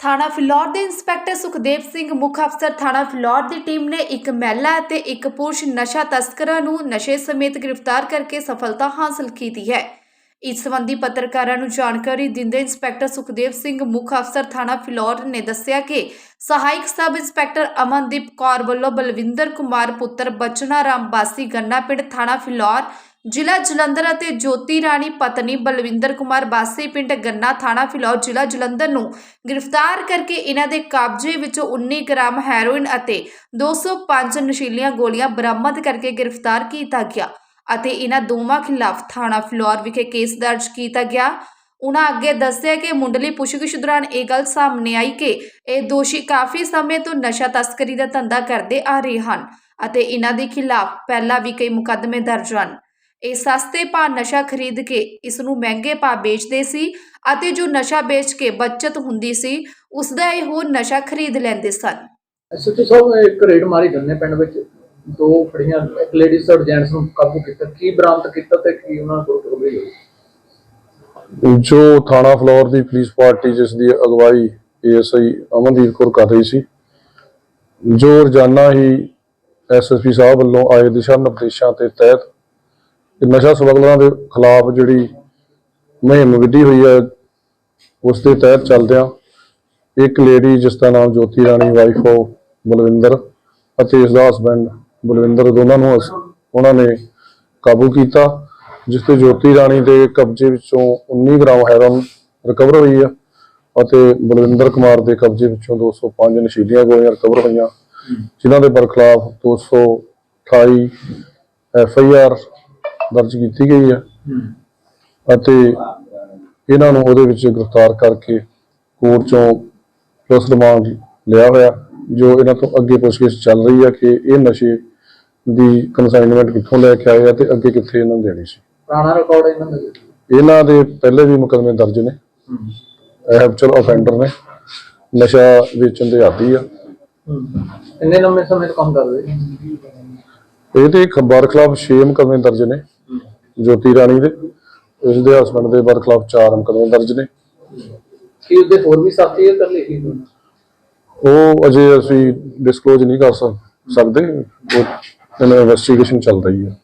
ਥਾਣਾ ਫਿਲੌਰ ਦੇ ਇੰਸਪੈਕਟਰ ਸੁਖਦੇਵ ਸਿੰਘ, ਮੁੱਖ ਅਫਸਰ ਥਾਣਾ ਫਿਲੌਰ ਦੀ ਟੀਮ ਨੇ ਇੱਕ ਮਹਿਲਾ ਅਤੇ ਇੱਕ ਪੁਰਸ਼ ਨਸ਼ਾ ਤਸਕਰਾਂ ਨੂੰ ਨਸ਼ੇ ਸਮੇਤ ਗ੍ਰਿਫਤਾਰ ਕਰਕੇ ਸਫਲਤਾ ਹਾਸਲ ਕੀਤੀ ਹੈ। ਇਸ ਸੰਬੰਧੀ ਪੱਤਰਕਾਰਾਂ ਨੂੰ ਜਾਣਕਾਰੀ ਦਿੰਦੇ ਇੰਸਪੈਕਟਰ ਸੁਖਦੇਵ ਸਿੰਘ, ਮੁੱਖ ਅਫਸਰ ਥਾਣਾ ਫਿਲੌਰ ਨੇ ਦੱਸਿਆ ਕਿ ਸਹਾਇਕ ਸਬ ਇੰਸਪੈਕਟਰ ਅਮਨਦੀਪ ਕੌਰ ਵੱਲੋਂ ਬਲਵਿੰਦਰ ਕੁਮਾਰ, ਪੁੱਤਰ ਬਚਨਾ ਰਾਮ ਬਾਸੀ ਗੰਨਾ ਪਿੰਡ ਥਾਣਾ ਫਿਲੌਰ ਜ਼ਿਲ੍ਹਾ ਜਲੰਧਰ ਅਤੇ ਜੋਤੀ ਰਾਣੀ ਪਤਨੀ ਬਲਵਿੰਦਰ ਕੁਮਾਰ ਬਾਸੀ ਪਿੰਡ ਗੰਨਾ ਥਾਣਾ ਫਿਲੌਰ ਜ਼ਿਲ੍ਹਾ ਜਲੰਧਰ ਨੂੰ ਗ੍ਰਿਫਤਾਰ ਕਰਕੇ ਇਹਨਾਂ ਦੇ ਕਬਜ਼ੇ ਵਿੱਚੋਂ 19 ਗ੍ਰਾਮ ਹੈਰੋਇਨ ਅਤੇ 205 ਨਸ਼ੀਲੀਆਂ ਗੋਲੀਆਂ ਬਰਾਮਦ ਕਰਕੇ ਗ੍ਰਿਫਤਾਰ ਕੀਤਾ ਗਿਆ ਅਤੇ ਇਹਨਾਂ ਦੋਵਾਂ ਖਿਲਾਫ ਥਾਣਾ ਫਿਲੌਰ ਵਿਖੇ ਕੇਸ ਦਰਜ ਕੀਤਾ ਗਿਆ। ਉਹਨਾਂ ਅੱਗੇ ਦੱਸਿਆ ਕਿ ਮੁੰਡਲੀ ਪੁੱਛਗਿੱਛ ਦੌਰਾਨ ਇਹ ਗੱਲ ਸਾਹਮਣੇ ਆਈ ਕਿ ਇਹ ਦੋਸ਼ੀ ਕਾਫੀ ਸਮੇਂ ਤੋਂ ਨਸ਼ਾ ਤਸਕਰੀ ਦਾ ਧੰਦਾ ਕਰਦੇ ਆ ਰਹੇ ਹਨ ਅਤੇ ਇਹਨਾਂ ਦੇ ਖਿਲਾਫ ਪਹਿਲਾਂ ਵੀ ਕਈ ਮੁਕੱਦਮੇ ਦਰਜ ਹਨ। ਇਹ ਸਸਤੇ ਭਾਅ ਨਸ਼ਾ ਖਰੀਦ ਕੇ ਇਸ ਨੂੰ ਮਹਿੰਗੇ ਭਾਅ ਵੇਚਦੇ ਸੀ ਅਤੇ ਜੋ ਨਸ਼ਾ ਵੇਚ ਕੇ ਬਚਤ ਹੁੰਦੀ ਸੀ ਉਸ ਦਾ ਇਹ ਹੋਰ ਨਸ਼ਾ ਖਰੀਦ ਲੈਂਦੇ ਸਨ। ਐਸਐਚਓ ਸਾਹਿਬ ਇੱਕ ਰੇਡ ਮਾਰੀ ਗੰਨੇ ਪਿੰਡ ਵਿੱਚ ਦੋ ਫੜੀਆਂ ਇੱਕ ਲੇਡੀਜ਼ ਤੇ ਜੈਂਟਸ ਨੂੰ ਕਾਬੂ ਕੀਤਾ ਕੀ ਬਰਾਮਦ ਕੀਤਾ ਤੇ ਕੀ ਉਹਨਾਂ ਕੋਲ ਕਾਰਵਾਈ ਹੋਈ? ਜੋ ਥਾਣਾ ਫਲੋਰ ਦੀ ਪੁਲਿਸ ਪਾਰਟੀ ਜਿਸ ਦੀ ਅਗਵਾਈ ਏਐਸਆਈ ਅਮਨਦੀਪ ਕੌਰ ਕਰ ਰਹੀ ਸੀ ਜੋ ਰੋਜ਼ਾਨਾ ਹੀ ਐਸਐਸਪੀ ਸਾਹਿਬ ਵੱਲੋਂ ਆਏ ਦਿਸ਼ਾ ਨਿਰਦੇਸ਼ਾਂ ਤੇ ਤਹਿਤ ਇਹ ਨਸ਼ਾ ਸਮਗਲਰਾਂ ਦੇ ਖਿਲਾਫ ਜਿਹੜੀ ਮੁਹਿੰਮ ਵਿੱਢੀ ਹੋਈ ਹੈ, ਉਸ ਦੇ ਤਹਿਤ ਚੱਲਦਿਆਂ ਇੱਕ ਲੇਡੀ ਜਿਸ ਦਾ ਨਾਮ ਜੋਤੀ ਰਾਣੀ ਵਾਈਫ ਆਫ ਬਲਵਿੰਦਰ ਅਤੇ ਇਸ ਦਾ ਹਸਬੰਡ ਬਲਵਿੰਦਰ, ਦੋਨਾਂ ਨੂੰ ਉਹਨਾਂ ਨੇ ਕਾਬੂ ਕੀਤਾ, ਜਿਸ ਤੇ ਜੋਤੀ ਰਾਣੀ ਦੇ ਕਬਜ਼ੇ ਵਿੱਚੋਂ 19 ਗ੍ਰਾਮ ਹੈਰੋਨ ਰਿਕਵਰ ਹੋਈ ਹੈ ਅਤੇ ਬਲਵਿੰਦਰ ਕੁਮਾਰ ਦੇ ਕਬਜ਼ੇ ਵਿੱਚੋਂ 205 ਨਸ਼ੀਲੀਆਂ ਗੋਲੀਆਂ ਰਿਕਵਰ ਹੋਈਆਂ, ਜਿਨ੍ਹਾਂ ਦੇ ਬਰਖਲਾਫ 228 ਐਫ ਆਈ ਆਰ ਦਰਜ ਕੀਤੀ ਗਈ ਹੈ। ਅਤੇ ਇਹਨਾਂ ਨੂੰ ਉਹਦੇ ਵਿੱਚ ਗ੍ਰਿਫਤਾਰ ਕਰਕੇ ਕੋਰਟ ਚੋਂ ਪੁਲਿਸ ਰਿਮਾਂਡ ਲਿਆ ਹੋਇਆ ਜੋ ਇਹਨਾਂ ਤੋਂ ਅੱਗੇ ਪੁੱਛਗਿੱਛ ਚੱਲ ਰਹੀ ਹੈ ਕਿ ਇਹ ਨਸ਼ੇ ਦੀ ਕਨਸਾਈਨਮੈਂਟ ਕਿੱਥੋਂ ਲੈ ਕੇ ਆਏ ਆ ਤੇ ਅੱਗੇ ਕਿੱਥੇ ਇਹਨਾਂ ਨੂੰ ਦੇਣੀ ਸੀ। ਪੁਰਾਣਾ ਰਿਕਾਰਡ ਇਹਨਾਂ ਦਾ ਇਹਨਾਂ ਦੇ ਪਹਿਲੇ ਵੀ ਮੁਕੱਦਮੇ ਦਰਜ ਨੇ। ਹੈਬਚੁਅਲ ਅਫੈਂਡਰ ਨੇ। ਨਸ਼ਾ ਵੇਚਣ ਦੇ ਆਦੀ ਆ। ਇੰਨੇ ਲੰਮੇ ਸਮੇਂ ਤੋਂ ਕੰਮ ਕਰਦੇ ਇਹ ਤੇ ਖਬਰ ਖਿਲਾਫ 6 ਮੁਕੱਦਮੇ ਦਰਜ ਨੇ। ਜੋਤੀ ਰਾਣੀ ਦੇ। ਇਸ ਦੇ ਹਸਬੰਡ ਦੇ ਬਰ ਖਿਲਾਫ 4 ਮੁਕੱਦਮੇ ਦਰਜ ਨੇ। ਕੀ ਉਹਦੇ ਹੋਰ ਵੀ ਸਾਥੀ ਹੈ ਕਰ ਲਈ ਉਹ ਅਜੇ ਅਸੀਂ ਡਿਸਕਲੋਜ਼ ਨਹੀਂ ਕਰ ਸਕ- ਸਕਦੇ। ਉਹ ਇਨਵੈਸਟੀਗੇਸ਼ਨ ਚੱਲ ਰਹੀ ਹੈ